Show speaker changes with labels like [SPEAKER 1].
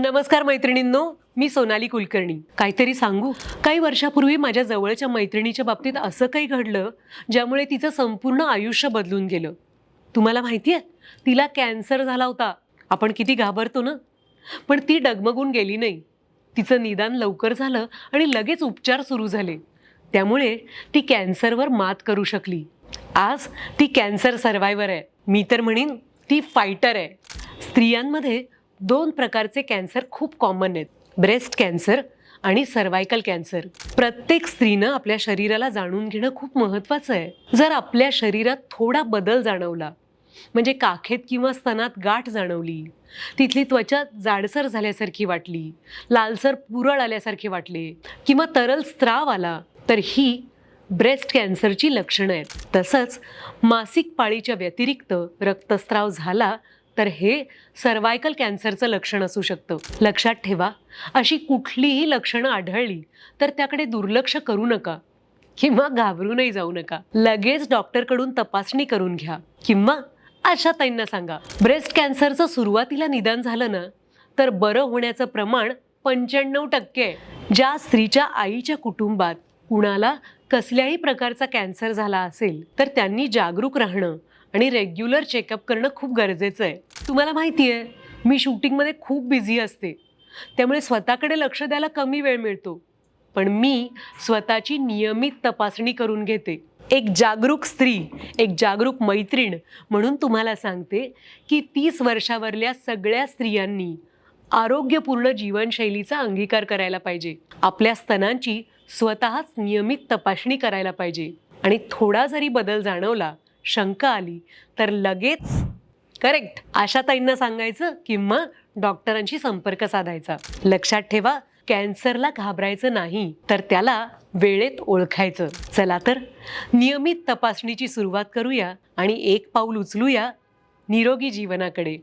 [SPEAKER 1] नमस्कार मैत्रिणींनो मी सोनाली कुलकर्णी. काहीतरी सांगू? काही वर्षापूर्वी माझ्या जवळच्या मैत्रिणीच्या बाबतीत असं काही घडलं ज्यामुळे तिचं संपूर्ण आयुष्य बदलून गेलं. तुम्हाला माहिती आहे तिला कॅन्सर झाला होता. आपण किती घाबरतो ना? पण ती डगमगून गेली नाही. तिचं निदान लवकर झालं आणि लगेच उपचार सुरू झाले. त्यामुळे ती कॅन्सरवर मात करू शकली. आज ती कॅन्सर सर्वायवर आहे. मी तर म्हणेन ती फायटर आहे. स्त्रियांमध्ये दोन प्रकारचे कॅन्सर खूप कॉमन आहेत. ब्रेस्ट कॅन्सर आणि सर्वायकल कॅन्सर प्रत्येक स्त्रीनं आपल्या शरीराला जाणून घेणं खूप महत्त्वाचं आहे. जर आपल्या शरीरात थोडा बदल जाणवला म्हणजे काखेत किंवा स्तनात गाठ जाणवली तिथली त्वचा जाडसर झाल्यासारखी वाटली लालसर पुरळ आल्यासारखे वाटले किंवा तरल स्त्राव आला तर ही ब्रेस्ट कॅन्सरची लक्षणं आहेत. तसंच मासिक पाळीच्या व्यतिरिक्त रक्तस्राव झाला तर हे सर्वायकल कॅन्सरचं लक्षण असू शकतं. लक्षात ठेवा अशी कुठलीही लक्षणं आढळली तर त्याकडे दुर्लक्ष करू नका किंवा घाबरूनही जाऊ नका. लगेच डॉक्टरकडून तपासणी करून घ्या किंवा अशा ताईंना सांगा. ब्रेस्ट कॅन्सरचं सुरुवातीला निदान झालं ना तर बरं होण्याचं प्रमाण पंच्याण्णव टक्के ज्या स्त्रीच्या आईच्या कुटुंबात कुणाला कसल्याही प्रकारचा कॅन्सर झाला असेल तर त्यांनी जागरूक राहणं आणि रेग्युलर चेकअप करणं खूप गरजेचं आहे. तुम्हाला माहिती आहे मी शूटिंगमध्ये खूप बिझी असते. त्यामुळे स्वतःकडे लक्ष द्यायला कमी वेळ मिळतो. पण मी स्वतःची नियमित तपासणी करून घेते. एक जागरूक स्त्री एक जागरूक मैत्रीण म्हणून तुम्हाला सांगते की तीस वर्षावरल्या सगळ्या स्त्रियांनी आरोग्यपूर्ण जीवनशैलीचा अंगीकार करायला पाहिजे. आपल्या स्तनांची स्वतःच नियमित तपासणी करायला पाहिजे. आणि थोडा जरी बदल जाणवला शंका आली तर लगेच करेक्ट आशाताईंना सांगायचं किंवा डॉक्टरांशी संपर्क साधायचा. लक्षात ठेवा कॅन्सरला घाबरायचं नाही तर त्याला वेळेत ओळखायचं. चला तर नियमित तपासणीची सुरुवात करूया आणि एक पाऊल उचलूया निरोगी जीवनाकडे.